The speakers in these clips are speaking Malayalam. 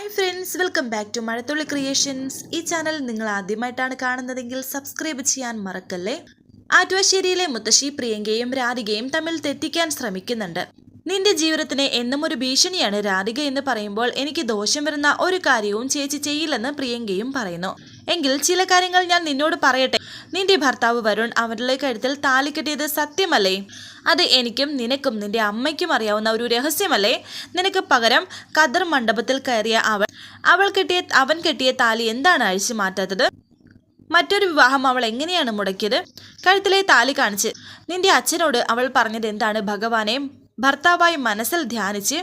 Hi friends welcome back to Mazhathulli creations ഈ ചാനൽ നിങ്ങൾ ആദ്യമായിട്ടാണ് കാണുന്നതെങ്കിൽ സബ്സ്ക്രൈബ് ചെയ്യാൻ മറക്കല്ലേ? ആറ്റുവശ്ശേരിയിലെ മുത്തശ്ശി പ്രിയങ്കയും രാധികയും തമ്മിൽ തെറ്റിക്കാൻ ശ്രമിക്കുന്നുണ്ട്. നിന്റെ ജീവിതത്തിന് എന്നും ഒരു ഭീഷണിയാണ് രാധിക എന്ന് പറയുമ്പോൾ എനിക്ക് ദോഷം വരുന്ന ഒരു കാര്യവും ചേച്ചി ചെയ്യില്ലെന്ന് പ്രിയങ്കയും പറയുന്നു. എങ്കിൽ ചില കാര്യങ്ങൾ ഞാൻ നിന്നോട് പറയട്ടെ. നിന്റെ ഭർത്താവ് വരുൺ അവരുടെ കഴുത്തിൽ താലി കെട്ടിയത് സത്യമല്ലേ? അത് എനിക്കും നിനക്കും നിന്റെ അമ്മയ്ക്കും അറിയാവുന്ന ഒരു രഹസ്യമല്ലേ? നിനക്ക് പകരം കദർ മണ്ഡപത്തിൽ കയറിയ അവൾ അവൾ കെട്ടിയ അവൻ കെട്ടിയ താലി എന്താണ് അഴിച്ചു മാറ്റാത്തത്? മറ്റൊരു വിവാഹം അവൾ എങ്ങനെയാണ് മുടക്കിയത്? കഴുത്തിലെ താലി കാണിച്ച് നിന്റെ അച്ഛനോട് അവൾ പറഞ്ഞത് എന്താണ്? ഭഗവാനെ ഭർത്താവായി മനസ്സിൽ ധ്യാനിച്ച്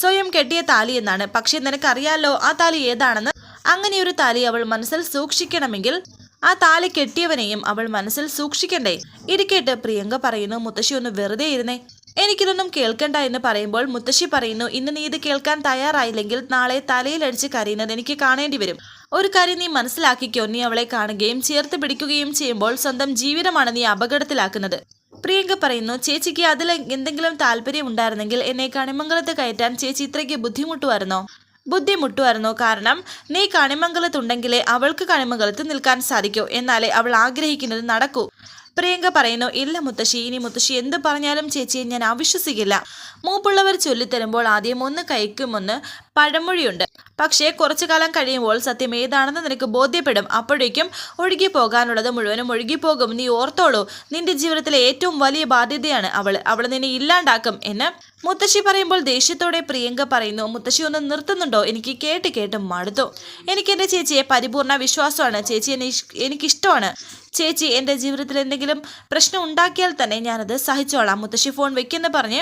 സ്വയം കെട്ടിയ താലി എന്നാണ്. പക്ഷെ നിനക്കറിയാലോ ആ താലി ഏതാണെന്ന്? അങ്ങനെയൊരു താലി അവൾ മനസ്സിൽ സൂക്ഷിക്കണമെങ്കിൽ ആ താലി കെട്ടിയവനെയും അവൾ മനസ്സിൽ സൂക്ഷിക്കണ്ടേ? ഇരിക്കേട്ട് പ്രിയങ്ക പറയുന്നു. മുത്തശ്ശി ഒന്ന് വെറുതെ ഇരുന്നേ. എനിക്കിതൊന്നും കേൾക്കണ്ട എന്ന് പറയുമ്പോൾ മുത്തശ്ശി പറയുന്നു ഇന്ന് നീ ഇത് കേൾക്കാൻ തയ്യാറായില്ലെങ്കിൽ നാളെ തലയിലടിച്ച് കരയുന്നത് എനിക്ക് കാണേണ്ടി വരും. ഒരു കാര്യം നീ മനസ്സിലാക്കിക്കോ നീ അവളെ കാണുകയും ചേർത്ത് പിടിക്കുകയും ചെയ്യുമ്പോൾ സ്വന്തം ജീവിതമാണ് നീ അപകടത്തിലാക്കുന്നത്. പ്രിയങ്ക പറയുന്നു ചേച്ചിക്ക് അതിൽ എന്തെങ്കിലും താല്പര്യം ഉണ്ടായിരുന്നെങ്കിൽ എന്നെ കണിമംഗലത്ത് കയറ്റാൻ ചേച്ചി ഇത്രയ്ക്ക് ബുദ്ധിമുട്ടുമായിരുന്നോ? ബുദ്ധിമുട്ടുമായിരുന്നോ. കാരണം നീ കണിമംഗലത്തുണ്ടെങ്കിലേ അവൾക്ക് കണിമംഗലത്ത് നിൽക്കാൻ സാധിക്കൂ. എന്നാലേ അവൾ ആഗ്രഹിക്കുന്നത് നടക്കൂ. പ്രിയങ്ക പറയുന്നു ഇല്ല മുത്തശ്ശി ഇനി മുത്തശ്ശി എന്ത് പറഞ്ഞാലും ചേച്ചിയെ ഞാൻ അവിശ്വസിക്കില്ല. മൂപ്പുള്ളവർ ചൊല്ലിത്തരുമ്പോൾ ആദ്യം ഒന്ന് കഴിക്കുമൊന്ന് പഴമൊഴിയുണ്ട്. പക്ഷേ കുറച്ചു കാലം കഴിയുമ്പോൾ സത്യം ഏതാണെന്ന് നിനക്ക് ബോധ്യപ്പെടും. അപ്പോഴേക്കും ഒഴുകി പോകാനുള്ളത് മുഴുവനും ഒഴുകിപ്പോകും നീ ഓർത്തോളൂ നിന്റെ ജീവിതത്തിലെ ഏറ്റവും വലിയ ബാധ്യതയാണ് അവൾ. അവൾ നിന്നെ ഇല്ലാണ്ടാക്കും എന്ന് മുത്തശ്ശി പറയുമ്പോൾ ദേഷ്യത്തോടെ പ്രിയങ്ക പറയുന്നു മുത്തശ്ശി ഒന്ന് നിർത്തുന്നുണ്ടോ? എനിക്ക് കേട്ട് കേട്ട് മടുത്തു. എനിക്ക് എന്റെ ചേച്ചിയെ പരിപൂർണ വിശ്വാസമാണ്. ചേച്ചി എന്നെ എനിക്കിഷ്ടമാണ്. ചേച്ചി എന്റെ ജീവിതത്തിൽ എന്തെങ്കിലും പ്രശ്നം ഉണ്ടാക്കിയാൽ തന്നെ ഞാനത് സഹിച്ചോളാം. മുത്തശ്ശി ഫോൺ വെക്കെന്ന് പറഞ്ഞ്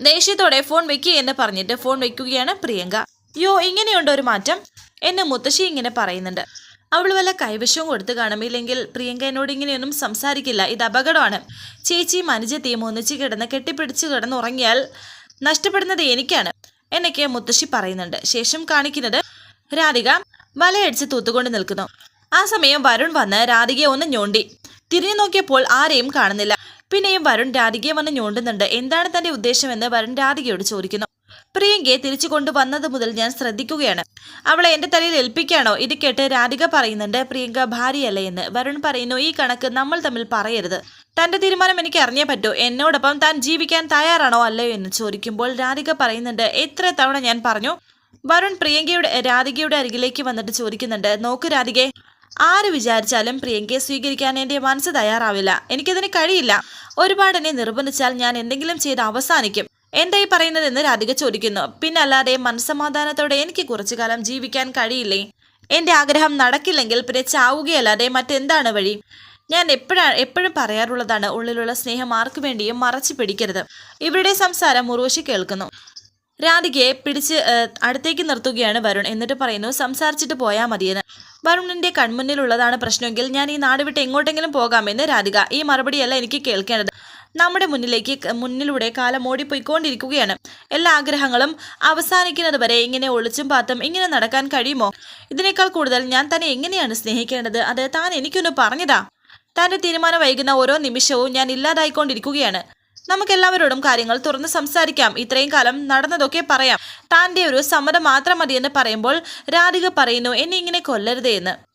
ദേഷ്യത്തോടെ ഫോൺ വെക്കുക എന്ന് പറഞ്ഞിട്ട് ഫോൺ വെക്കുകയാണ് പ്രിയങ്ക. യോ ഇങ്ങനെയുണ്ടോ ഒരു മാറ്റം? എന്നെ മുത്തശ്ശി ഇങ്ങനെ പറയുന്നുണ്ട്. അവൾ വല്ല കൈവശവും കൊടുത്തു കാണും ഇല്ലെങ്കിൽ പ്രിയങ്ക എന്നോട് ഇങ്ങനെയൊന്നും സംസാരിക്കില്ല. ഇത് അപകടമാണ്. ചേച്ചിയും അനുജത്തെയും ഒന്നിച്ച് കിടന്ന് കെട്ടിപ്പിടിച്ച് കിടന്നുറങ്ങിയാൽ നഷ്ടപ്പെടുന്നത് എനിക്കാണ് എന്നൊക്കെ മുത്തശ്ശി പറയുന്നുണ്ട്. ശേഷം കാണിക്കുന്നത് രാധിക വലയടിച്ച് തൂത്തുകൊണ്ട് നിൽക്കുന്നു. ആ സമയം വരുൺ വന്ന് രാധികയെ ഒന്ന് ഞോണ്ടി. തിരിഞ്ഞു നോക്കിയപ്പോൾ ആരെയും കാണുന്നില്ല. പിന്നെയും വരുൺ രാധികയെ വന്ന് ഞോണ്ടുന്നുണ്ട്. എന്താണ് തന്റെ ഉദ്ദേശമെന്ന് വരുൺ രാധികയോട് ചോദിക്കുന്നു. പ്രിയങ്കയെ തിരിച്ചു കൊണ്ടുവന്നത് മുതൽ ഞാൻ ശ്രദ്ധിക്കുകയാണ്. അവളെ എന്റെ തലയിൽ ഏൽപ്പിക്കാണോ ഇത് കേട്ട് രാധിക പറയുന്നുണ്ട് പ്രിയങ്ക ഭാര്യയല്ലേ എന്ന്. വരുൺ പറയുന്നു ഈ കണക്ക് നമ്മൾ തമ്മിൽ പറയരുത്. തന്റെ തീരുമാനം എനിക്ക് അറിഞ്ഞേ പറ്റൂ. എന്നോടൊപ്പം താൻ ജീവിക്കാൻ തയ്യാറാണോ അല്ലയോ എന്ന് ചോദിക്കുമ്പോൾ രാധിക പറയുന്നുണ്ട് എത്ര തവണ ഞാൻ പറഞ്ഞു? വരുൺ പ്രിയങ്കയുടെ രാധികയുടെ അരികിലേക്ക് വന്നിട്ട് ചോദിക്കുന്നുണ്ട് നോക്ക് രാധികെ ആര് വിചാരിച്ചാലും പ്രിയങ്കയെ സ്വീകരിക്കാൻ എന്റെ മനസ്സ് തയ്യാറാവില്ല. എനിക്കതിന് കഴിയില്ല. ഒരുപാട് എന്നെ നിർബന്ധിച്ചാൽ ഞാൻ എന്തെങ്കിലും ചെയ്ത് അവസാനിക്കും. എന്തായി പറയുന്നതെന്ന് രാധിക ചോദിക്കുന്നു. പിന്നല്ലാതെ മനസ്സമാധാനത്തോടെ എനിക്ക് കുറച്ചു കാലം ജീവിക്കാൻ കഴിയില്ലേ? എന്റെ ആഗ്രഹം നടക്കില്ലെങ്കിൽ പിന്നെ ചാവുകയല്ലാതെ മറ്റെന്താണ് വഴി? ഞാൻ എപ്പോഴാണ് എപ്പോഴും പറയാറുള്ളതാണ് ഉള്ളിലുള്ള സ്നേഹം ആർക്കു വേണ്ടിയും മറച്ചു പിടിക്കരുത്. ഇവരുടെ സംസാരം ഉർവശി കേൾക്കുന്നു. രാധികയെ പിടിച്ച് അടുത്തേക്ക് നിർത്തുകയാണ് വരുൺ. എന്നിട്ട് പറയുന്നു സംസാരിച്ചിട്ട് പോയാൽ മതിയെന്ന്. വരുണിന്റെ കൺമുന്നിലുള്ളതാണ് പ്രശ്നമെങ്കിൽ ഞാൻ ഈ നാട് വിട്ട് എങ്ങോട്ടെങ്കിലും പോകാമെന്ന് രാധിക. ഈ മറുപടിയല്ല എനിക്ക് കേൾക്കേണ്ടത്. നമ്മുടെ മുന്നിലേക്ക് മുന്നിലൂടെ കാലം ഓടിപ്പോയിക്കൊണ്ടിരിക്കുകയാണ്. എല്ലാ ആഗ്രഹങ്ങളും അവസാനിക്കുന്നത് വരെ ഇങ്ങനെ ഒളിച്ചും പാത്തും ഇങ്ങനെ നടക്കാൻ കഴിയുമോ? ഇതിനേക്കാൾ കൂടുതൽ ഞാൻ തന്നെ എങ്ങനെയാണ് സ്നേഹിക്കേണ്ടത്? അത് താൻ എനിക്കൊന്ന് പറഞ്ഞതാ. തന്റെ തീരുമാനം വൈകുന്ന ഓരോ നിമിഷവും ഞാൻ ഇല്ലാതായിക്കൊണ്ടിരിക്കുകയാണ്. നമുക്കെല്ലാവരോടും കാര്യങ്ങൾ തുറന്ന് സംസാരിക്കാം. ഇത്രയും കാലം നടന്നതൊക്കെ പറയാം. താന്റെ ഒരു സമ്മതം മാത്രം മതിയെന്ന് പറയുമ്പോൾ രാധിക പറയുന്നു എന്നെ ഇങ്ങനെ കൊല്ലരുതേ എന്ന്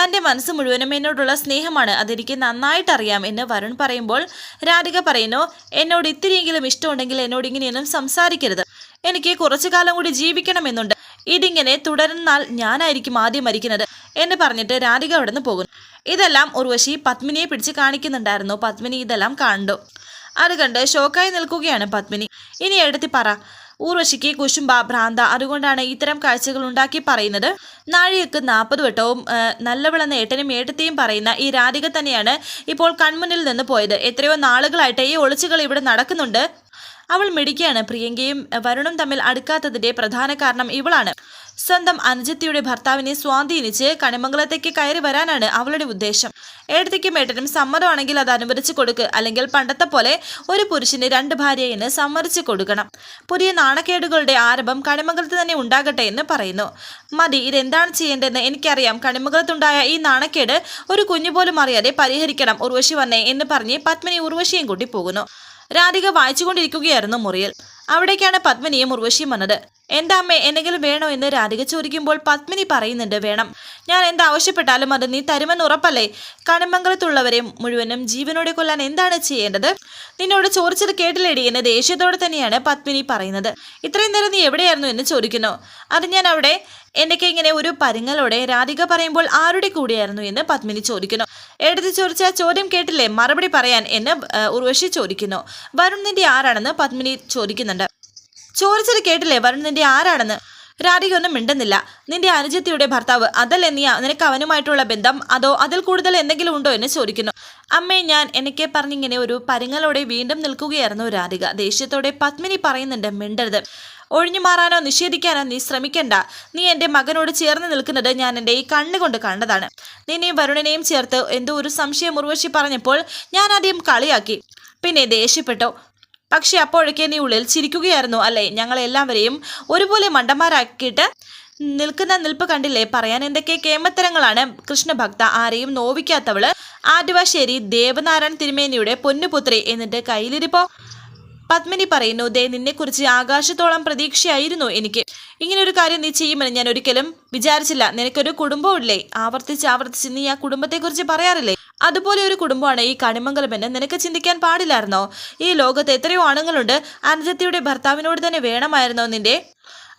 തന്റെ മനസ്സ് മുഴുവനും എന്നോടുള്ള സ്നേഹമാണ്. അതെനിക്ക് നന്നായിട്ട് അറിയാം എന്ന് വരുൺ പറയുമ്പോൾ രാധിക പറയുന്നു എന്നോട് ഇത്തിരിയെങ്കിലും ഇഷ്ടമുണ്ടെങ്കിൽ എന്നോട് ഇങ്ങനെയൊന്നും സംസാരിക്കരുത്. എനിക്ക് കുറച്ചു കാലം കൂടി ജീവിക്കണമെന്നുണ്ട്. ഇതിങ്ങനെ തുടരുന്നാൽ ഞാനായിരിക്കും ആദ്യം മരിക്കുന്നത് എന്ന് പറഞ്ഞിട്ട് രാധിക അവിടെ നിന്ന് പോകുന്നു. ഇതെല്ലാം ഉർവശി പത്മിനിയെ പിടിച്ച് കാണിക്കുന്നുണ്ടായിരുന്നു. പത്മിനി ഇതെല്ലാം കണ്ടു. അത് കണ്ട് ഷോക്കായി നിൽക്കുകയാണ് പത്മിനി. ഇനി എടുത്തി പറ. ഊർവശിക്ക് കുശുംബ ഭ്രാന്ത. അതുകൊണ്ടാണ് ഇത്തരം കാഴ്ചകൾ ഉണ്ടാക്കി പറയുന്നത്. നാഴികക്ക് നാൽപ്പത് വട്ടവും നല്ലവളെന്ന ഏട്ടനും ഏട്ടത്തെയും പറയുന്ന ഈ രാധിക തന്നെയാണ് ഇപ്പോൾ കൺമുന്നിൽ നിന്ന് പോയത്. എത്രയോ നാളുകളായിട്ട് ഈ ഒളിച്ചുകൾ ഇവിടെ നടക്കുന്നുണ്ട്. അവൾ മിടിക്കുകയാണ് പ്രിയങ്കയും വരുണും തമ്മിൽ അടുക്കാത്തതിന്റെ പ്രധാന കാരണം ഇവളാണ്. സ്വന്തം അനുജത്തിയുടെ ഭർത്താവിനെ സ്വാധീനിച്ച് കണിമംഗലത്തേക്ക് കയറി വരാനാണ് അവളുടെ ഉദ്ദേശം. ഏടത്തേക്കും ഏട്ടനും സമ്മതമാണെങ്കിൽ അത് അനുവദിച്ചു കൊടുക്ക്. അല്ലെങ്കിൽ പണ്ടത്തെ പോലെ ഒരു പുരുഷന് രണ്ട് ഭാര്യയെന്ന് സമ്മതിച്ചു കൊടുക്കണം. പുതിയ നാണക്കേടുകളുടെ ആരംഭം കണിമംഗലത്ത് തന്നെ ഉണ്ടാകട്ടെ എന്ന് പറയുന്നു. മതി ഇതെന്താണ് ചെയ്യേണ്ടതെന്ന് എനിക്കറിയാം. കണിമംഗലത്തുണ്ടായ ഈ നാണക്കേട് ഒരു കുഞ്ഞു പോലും അറിയാതെ പരിഹരിക്കണം. ഉർവശി വന്നേ എന്ന് പറഞ്ഞ് പത്മിനി ഉർവശിയും കൂട്ടി പോകുന്നു. രാധിക വായിച്ചുകൊണ്ടിരിക്കുകയായിരുന്നു മുറിയിൽ. അവിടേക്കാണ് പത്മിനിയും ഉർവശിയും വന്നത്. എന്താ അമ്മേ എന്തെങ്കിലും വേണോ എന്ന് രാധിക ചോദിക്കുമ്പോൾ പത്മിനി പറയുന്നുണ്ട് വേണം. ഞാൻ എന്താവശ്യപ്പെട്ടാലും അത് നീ തരുമെന്ന് ഉറപ്പല്ലേ? കണിമംഗലത്തുള്ളവരെ മുഴുവനും ജീവനോടെ കൊല്ലാൻ എന്താണ് ചെയ്യേണ്ടത്? നിന്നോട് ചോദിച്ചത് കേട്ടില്ലേടി എന്ന് ദേഷ്യത്തോടെ തന്നെയാണ് പത്മിനി പറയുന്നത്. ഇത്രയും നേരം നീ എവിടെയായിരുന്നു എന്ന് ചോദിക്കുന്നു. അത് ഞാൻ അവിടെ എന്നൊക്കെ ഇങ്ങനെ ഒരു പരുങ്ങലോടെ രാധിക പറയുമ്പോൾ ആരുടെ കൂടെയായിരുന്നു എന്ന് പത്മിനി ചോദിക്കുന്നു. എടുത്ത് ചോദിച്ച ചോദ്യം കേട്ടില്ലേ മറുപടി പറയാൻ എന്ന് ഉർവശി ചോദിക്കുന്നു. വരുൺ നിന്റെ ആരാണെന്ന് പത്മിനി ചോദിക്കുന്നുണ്ട്. ചോദിച്ചത് കേട്ടില്ലേ? വരുൺ നിന്റെ ആരാണെന്ന്? രാധിക ഒന്നും മിണ്ടുന്നില്ല. നിന്റെ അനുജത്തിയുടെ ഭർത്താവ് അതല്ലേ നീ നിനക്ക് അവനുമായിട്ടുള്ള ബന്ധം? അതോ അതിൽ കൂടുതൽ എന്തെങ്കിലും ഉണ്ടോ എന്ന് ചോദിക്കുന്നു. അമ്മേ ഞാൻ എനിക്ക് പറഞ്ഞിങ്ങനെ ഒരു പരിങ്ങലോടെ വീണ്ടും നിൽക്കുകയായിരുന്നു രാധിക. ദേഷ്യത്തോടെ പത്മിനി പറയുന്നുണ്ട് മിണ്ടരുത്. ഒഴിഞ്ഞു മാറാനോ നിഷേധിക്കാനോ നീ ശ്രമിക്കണ്ട. നീ എന്റെ മകനോട് ചേർന്ന് നിൽക്കുന്നത് ഞാൻ എന്റെ ഈ കണ്ണുകൊണ്ട് കണ്ടതാണ്. നിന്നെയും വരുണനെയും ചേർത്ത് എന്തോ ഒരു സംശയം ഉർവശി പറഞ്ഞപ്പോൾ ഞാൻ ആദ്യം കളിയാക്കി. പിന്നെ ദേഷ്യപ്പെട്ടു. പക്ഷെ അപ്പോഴൊക്കെ നീ ഉള്ളിൽ ചിരിക്കുകയായിരുന്നു അല്ലേ? ഞങ്ങളെല്ലാവരെയും ഒരുപോലെ മണ്ടന്മാരാക്കിയിട്ട് നിൽക്കുന്ന നിൽപ്പ് കണ്ടില്ലേ? പറയാൻ എന്തൊക്കെ കേമത്തരങ്ങളാണ്. കൃഷ്ണഭക്ത ആരെയും നോവിക്കാത്തവൾ ആറ്റുവാശ്ശേരി ദേവനാരായൺ തിരുമേനിയുടെ പൊന്നുപുത്രി എന്നിട്ട് കയ്യിലിരിപ്പോ പത്മിനി പറയുന്നു ദേ നിന്നെക്കുറിച്ച് ആകാശത്തോളം പ്രതീക്ഷയായിരുന്നു എനിക്ക്. ഇങ്ങനെ ഒരു കാര്യം നീ ചെയ്യുമെന്ന് ഞാൻ ഒരിക്കലും വിചാരിച്ചില്ല. നിനക്കൊരു കുടുംബമില്ലേ ആവർത്തിച്ച് ആവർത്തിച്ച് നീ ആ കുടുംബത്തെക്കുറിച്ച് പറയാറില്ലേ? അതുപോലെ ഒരു കുടുംബമാണ് ഈ കണിമംഗലം എന്ന് നിനക്ക് ചിന്തിക്കാൻ പാടില്ലായിരുന്നോ? ഈ ലോകത്ത് എത്രയോ ആണുങ്ങളുണ്ട്. അനുജത്തിയുടെ ഭർത്താവിനോട് തന്നെ വേണമായിരുന്നോ നിന്റെ?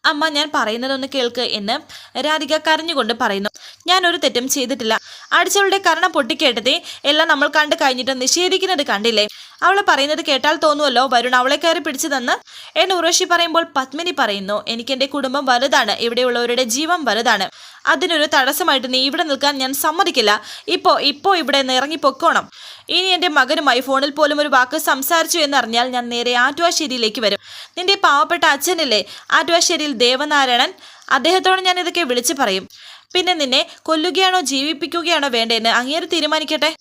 അമ്മ ഞാൻ പറയുന്നതൊന്ന് കേൾക്ക് എന്ന് രാധിക കരഞ്ഞുകൊണ്ട് പറയുന്നു. ഞാൻ ഒരു തെറ്റും ചെയ്തിട്ടില്ല. അടിച്ചവളുടെ കരണം പൊട്ടിക്കേട്ടതേ എല്ലാം നമ്മൾ കണ്ടു കഴിഞ്ഞിട്ട് നിഷേധിക്കുന്നത് കണ്ടില്ലേ? അവൾ പറയുന്നത് കേട്ടാൽ തോന്നുമല്ലോ വരുൺ അവളെ കയറി പിടിച്ചു തന്ന് എന്ന് ഉറവശി പറയുമ്പോൾ പത്മിനി പറയുന്നു എനിക്ക് എന്റെ കുടുംബം വലുതാണ്. ഇവിടെയുള്ളവരുടെ ജീവൻ വലുതാണ്. അതിനൊരു തടസ്സമായിട്ട് നീ ഇവിടെ നിൽക്കാൻ ഞാൻ സമ്മതിക്കില്ല. ഇപ്പോൾ ഇപ്പോൾ ഇവിടെ നിന്ന് ഇറങ്ങിപ്പോക്കോണം പൊക്കോണം. ഇനി എന്റെ മകനുമായി ഫോണിൽ പോലും ഒരു വാക്ക് സംസാരിച്ചു എന്നറിഞ്ഞാൽ ഞാൻ നേരെ ആറ്റുവാശ്ശേരിയിലേക്ക് വരും. നിന്റെ പാവപ്പെട്ട അച്ഛനില്ലേ? ആറ്റുവാശ്ശേരിയിൽ ദേവനാരായണൻ? അദ്ദേഹത്തോട് ഞാൻ ഇതൊക്കെ വിളിച്ചു പറയും. പിന്നെ നിന്നെ കൊല്ലുകയാണോ ജീവിപ്പിക്കുകയാണോ വേണ്ടതെന്ന് അങ്ങേര് തീരുമാനിക്കട്ടെ?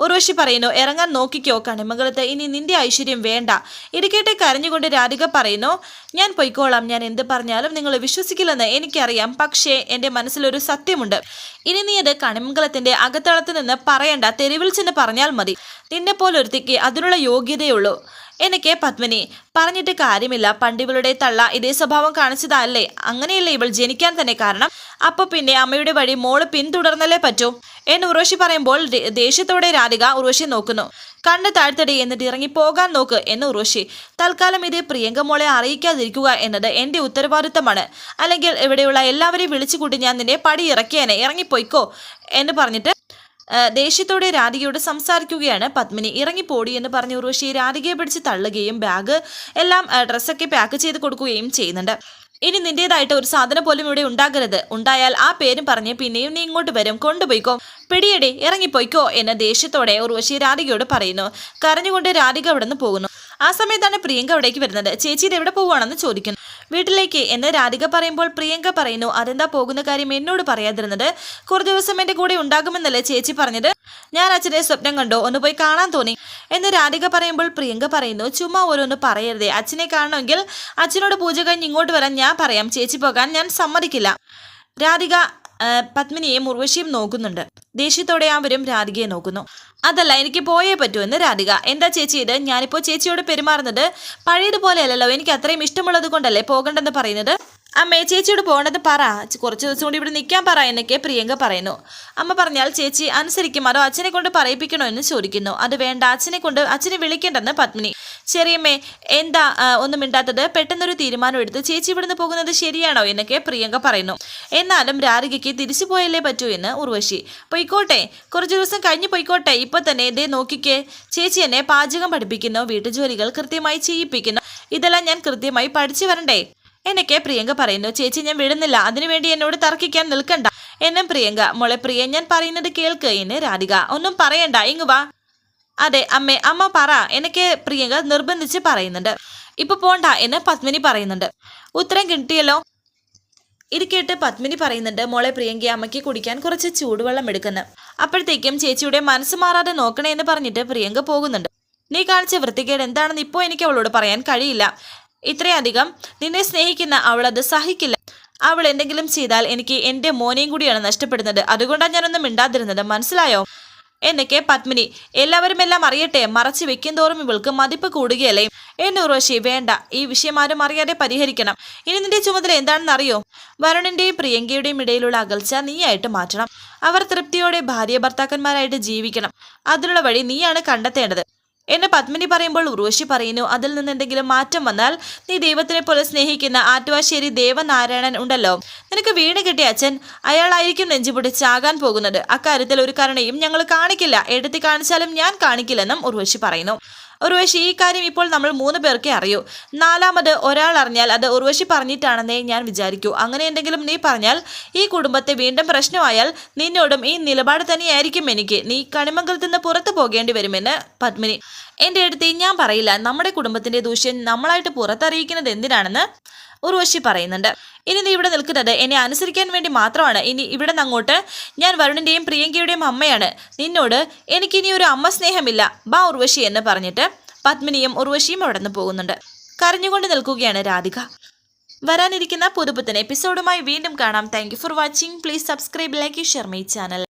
ഉർവശി പറയുന്നു ഇറങ്ങാൻ നോക്കിക്കോ കണിമംഗലത്ത്. ഇനി നിന്റെ ഐശ്വര്യം വേണ്ട. ഇടുക്കേട്ടെ കരഞ്ഞുകൊണ്ട് രാധിക പറയുന്നു ഞാൻ പൊയ്ക്കോളാം ഞാൻ എന്ത് പറഞ്ഞാലും നിങ്ങൾ വിശ്വസിക്കില്ലെന്ന് എനിക്കറിയാം. പക്ഷേ എന്റെ മനസ്സിലൊരു സത്യമുണ്ട്. ഇനി നീ അത് കണിമംഗലത്തിന്റെ അകത്തളത്ത് നിന്ന് പറയണ്ട. തെരുവിൽ ചെന്ന് പറഞ്ഞാൽ മതി. നിന്നെ പോലൊരുത്തിക്ക് അതിനുള്ള യോഗ്യതയുള്ളൂ. എനിക്ക് പത്മിനി പറഞ്ഞിട്ട് കാര്യമില്ല. പണ്ടിവളുടെ തള്ള ഇതേ സ്വഭാവം കാണിച്ചതല്ലേ? അങ്ങനെയല്ലേ ഇവൾ ജനിക്കാൻ തന്നെ കാരണം? അപ്പൊ പിന്നെ അമ്മയുടെ വഴി മോൾ പിന്തുടർന്നല്ലേ പറ്റൂ? എന്ന് ഉറവശി പറയുമ്പോൾ ദേഷ്യത്തോടെ രാധിക ഉർവശി നോക്കുന്നു. കണ്ണ് താഴ്ത്തടി എന്നിട്ട് ഇറങ്ങി പോകാൻ നോക്ക് എന്ന് ഉറവശി തൽക്കാലം ഇത് പ്രിയങ്ക മോളെ അറിയിക്കാതിരിക്കുക എന്നത് എന്റെ ഉത്തരവാദിത്തമാണ്. അല്ലെങ്കിൽ ഇവിടെയുള്ള എല്ലാവരെയും വിളിച്ചുകൂട്ടി ഞാൻ നിന്നെ പടി ഇറക്കിയേനെ ഇറങ്ങിപ്പോയിക്കോ എന്ന് പറഞ്ഞിട്ട് ദേഷ്യത്തോടെ രാധികയോട് സംസാരിക്കുകയാണ്. പത്മിനി ഇറങ്ങിപ്പോടി എന്ന് പറഞ്ഞ് ഉർവശി രാധികയെ പിടിച്ച് തള്ളുകയും ബാഗ് എല്ലാം ഡ്രസ്സൊക്കെ പാക്ക് ചെയ്ത് കൊടുക്കുകയും ചെയ്യുന്നുണ്ട്. ഇനി നിന്റേതായിട്ട് ഒരു സാധനം പോലും ഇവിടെ ഉണ്ടാകരുത്. ഉണ്ടായാൽ ആ പേരും പറഞ്ഞ് പിന്നെയും നീ ഇങ്ങോട്ട് വരും. കൊണ്ടുപോയിക്കോ. പിടിയടി ഇറങ്ങിപ്പോയിക്കോ എന്ന് ദേഷ്യത്തോടെ ഉർവശി രാധികയോട് പറയുന്നു. കരഞ്ഞുകൊണ്ട് രാധിക അവിടെ നിന്ന് പോകുന്നു. ആ സമയത്താണ് പ്രിയങ്ക അവിടേക്ക് വരുന്നത്. ചേച്ചി ഇത് എവിടെ പോവുകയാണെന്ന് ചോദിക്കുന്നു. വീട്ടിലേക്ക്. എന്ന് രാധിക പറയുമ്പോൾ പ്രിയങ്ക പറയുന്നു അതെന്താ പോകുന്ന കാര്യം എന്നോട് പറയാതിരുന്നത്? കുറേ ദിവസം എന്റെ കൂടെ ഉണ്ടാകുമെന്നല്ലേ ചേച്ചി പറഞ്ഞത്? ഞാൻ അച്ഛനെ സ്വപ്നം കണ്ടോ ഒന്ന് പോയി കാണാൻ തോന്നി. എന്ന് രാധിക പറയുമ്പോൾ പ്രിയങ്ക പറയുന്നു ചുമ്മാ ഓരോന്ന് പറയരുതേ. അച്ഛനെ കാണണമെങ്കിൽ അച്ഛനോട് പൂജ കഴിഞ്ഞ് ഇങ്ങോട്ട് വരാൻ ഞാൻ പറയാം. ചേച്ചി പോകാൻ ഞാൻ സമ്മതിക്കില്ല. രാധിക പത്മിനിയെയും ഉർവശിയും നോക്കുന്നുണ്ട്. ദേഷ്യത്തോടെ അവരും രാധികയെ നോക്കുന്നു. അതല്ല എനിക്ക് പോയേ പറ്റൂ എന്ന് രാധിക. എന്താ ചേച്ചി ഇത്? ഞാനിപ്പോൾ ചേച്ചിയോട് പെരുമാറുന്നത് പഴയതുപോലെ അല്ലല്ലോ എനിക്ക് അത്രയും ഇഷ്ടമുള്ളത് കൊണ്ടല്ലേ പോകണ്ടെന്ന് പറയുന്നത്? അമ്മേ ചേച്ചിയോട് പോകേണ്ടത് പറ. കുറച്ച് ദിവസം കൂടി ഇവിടെ നിൽക്കാൻ പറ എന്നൊക്കെ പ്രിയങ്ക പറയുന്നു. അമ്മ പറഞ്ഞാൽ ചേച്ചി അനുസരിക്കും. അതോ അച്ഛനെ കൊണ്ട് പറയിപ്പിക്കണോ എന്ന് ചോദിക്കുന്നു. അത് വേണ്ട. അച്ഛനെ കൊണ്ട് അച്ഛനെ വിളിക്കേണ്ടെന്ന് പത്മിനി. ചെറിയമ്മേ എന്താ ഒന്നും മിണ്ടാത്തത്? പെട്ടെന്നൊരു തീരുമാനം എടുത്ത് ചേച്ചി ഇവിടുന്ന് പോകുന്നത് ശരിയാണോ എന്നൊക്കെ പ്രിയങ്ക പറയുന്നു. എന്നാലും രാധികയ്ക്ക് തിരിച്ചു പോയല്ലേ പറ്റൂ എന്ന് ഉർവശി. പൊയ്ക്കോട്ടെ. കുറച്ച് ദിവസം കഴിഞ്ഞ് പൊയ്ക്കോട്ടെ. ഇപ്പൊ തന്നെ ഇതേ നോക്കിക്കേ. ചേച്ചി എന്നെ പാചകം പഠിപ്പിക്കുന്നു. വീട്ടുജോലികൾ കൃത്യമായി ചെയ്യിപ്പിക്കുന്നു. ഇതെല്ലാം ഞാൻ കൃത്യമായി പഠിച്ചു വരണ്ടേ? എന്നൊക്കെ പ്രിയങ്ക പറയുന്നു. ചേച്ചി ഞാൻ വിടുന്നില്ല. അതിനുവേണ്ടി എന്നോട് തർക്കിക്കാൻ നിൽക്കണ്ട. എന്നും പ്രിയങ്ക. മോളെ പ്രിയ ഞാൻ പറയുന്നത് കേൾക്ക് എന്ന് രാധിക. ഒന്നും പറയണ്ട. ഇങ്ങു വാ. അതെ അമ്മേ അമ്മ പറ എന്നൊക്കെ പ്രിയങ്ക നിർബന്ധിച്ച് പറയുന്നുണ്ട്. ഇപ്പൊ പോണ്ട എന്ന് പത്മിനി പറയുന്നുണ്ട്. ഉത്തരം കിട്ടിയല്ലോ. ഇത് കേട്ട് പത്മിനി പറയുന്നുണ്ട് മോളെ പ്രിയങ്ക അമ്മയ്ക്ക് കുടിക്കാൻ കുറച്ച് ചൂടുവെള്ളം എടുക്കുന്നു. അപ്പോഴത്തേക്കും ചേച്ചിയുടെ മനസ്സ് മാറാതെ നോക്കണേ എന്ന് പറഞ്ഞിട്ട് പ്രിയങ്ക പോകുന്നുണ്ട്. നീ കാണിച്ച വൃത്തികേട് എന്താണെന്ന് ഇപ്പോൾ എനിക്ക് അവളോട് പറയാൻ കഴിയില്ല. ഇത്രയധികം നിന്നെ സ്നേഹിക്കുന്ന അവൾ അത് സഹിക്കില്ല. അവൾ എന്തെങ്കിലും ചെയ്താൽ എനിക്ക് എന്റെ മോനെയും കൂടിയാണ് നഷ്ടപ്പെടുന്നത്. അതുകൊണ്ടാണ് ഞാനൊന്നും മിണ്ടാതിരുന്നത്. മനസ്സിലായോ? എന്നൊക്കെ പത്മിനി എല്ലാവരും എല്ലാം അറിയട്ടെ. മറച്ചു വെക്കും തോറും ഇവൾക്ക് മതിപ്പ് കൂടുകയല്ലേ? എന്നെ ഉറവശി വേണ്ട. ഈ വിഷയം ആരും അറിയാതെ പരിഹരിക്കണം. ഇനി നിന്റെ ചുമതല എന്താണെന്ന് അറിയോ വരുണിന്റെയും പ്രിയങ്കയുടെയും ഇടയിലുള്ള അകൽച്ച നീയായിട്ട് മാറ്റണം. അവർ തൃപ്തിയോടെ ഭാര്യ ഭർത്താക്കന്മാരായിട്ട് ജീവിക്കണം. അതിനുള്ള വഴി നീയാണ് കണ്ടെത്തേണ്ടത്. എന്നെ പത്മിനി പറയുമ്പോൾ ഉർവശി പറയുന്നു അതിൽ നിന്ന് എന്തെങ്കിലും മാറ്റം വന്നാൽ നീ ദൈവത്തിനെ പോലെ സ്നേഹിക്കുന്ന ആറ്റുവാശ്ശേരി ദേവനാരായണൻ ഉണ്ടല്ലോ. നിനക്ക് വീണ് കിട്ടിയ അച്ഛൻ അയാളായിരിക്കും നെഞ്ചുപൊട്ടി ചാകാൻ പോകുന്നത്. അക്കാര്യത്തിൽ ഒരു കരുണയും ഞങ്ങൾ കാണിക്കില്ല. എടുത്തി കാണിച്ചാലും ഞാൻ കാണിക്കില്ലെന്നും ഉർവശി പറയുന്നു. ഉർവശി ഈ കാര്യം ഇപ്പോൾ നമ്മൾ മൂന്ന് പേർക്കേ അറിയൂ. നാലാമത് ഒരാൾ അറിഞ്ഞാൽ അത് ഉർവശി പറഞ്ഞിട്ടാണെന്നേ ഞാൻ വിചാരിക്കൂ. അങ്ങനെ എന്തെങ്കിലും നീ പറഞ്ഞാൽ ഈ കുടുംബത്തെ വീണ്ടും പ്രശ്നമായാൽ നിന്നോടും ഈ നിലപാട് തന്നെയായിരിക്കും എനിക്ക്. നീ കണിമംഗലത്ത് നിന്ന് പുറത്തു പോകേണ്ടി വരുമെന്ന് പത്മിനി. എന്റെ അടുത്ത് ഞാൻ പറയില്ല. നമ്മുടെ കുടുംബത്തിന്റെ ദൂഷ്യം നമ്മളായിട്ട് പുറത്തറിയിക്കുന്നത് എന്തിനാണെന്ന് ഉർവശി പറയുന്നുണ്ട്. ഇനി നീ ഇവിടെ നിൽക്കുന്നത് എന്നെ അനുസരിക്കാൻ വേണ്ടി മാത്രമാണ്. ഇനി ഇവിടെ അങ്ങോട്ട് ഞാൻ വരുണിന്റെയും പ്രിയങ്കയുടെയും അമ്മയാണ്. നിന്നോട് എനിക്കിനി ഒരു അമ്മ സ്നേഹമില്ല. ബാ ഉർവശി എന്ന് പറഞ്ഞിട്ട് പത്മിനിയും ഉർവശിയും അവിടെ നിന്ന് പോകുന്നുണ്ട്. കരഞ്ഞുകൊണ്ട് നിൽക്കുകയാണ് രാധിക. വരാനിരിക്കുന്ന പുതുപുത്തൻ എപ്പിസോഡുമായി വീണ്ടും കാണാം. Thank for watching please subscribe like share my channel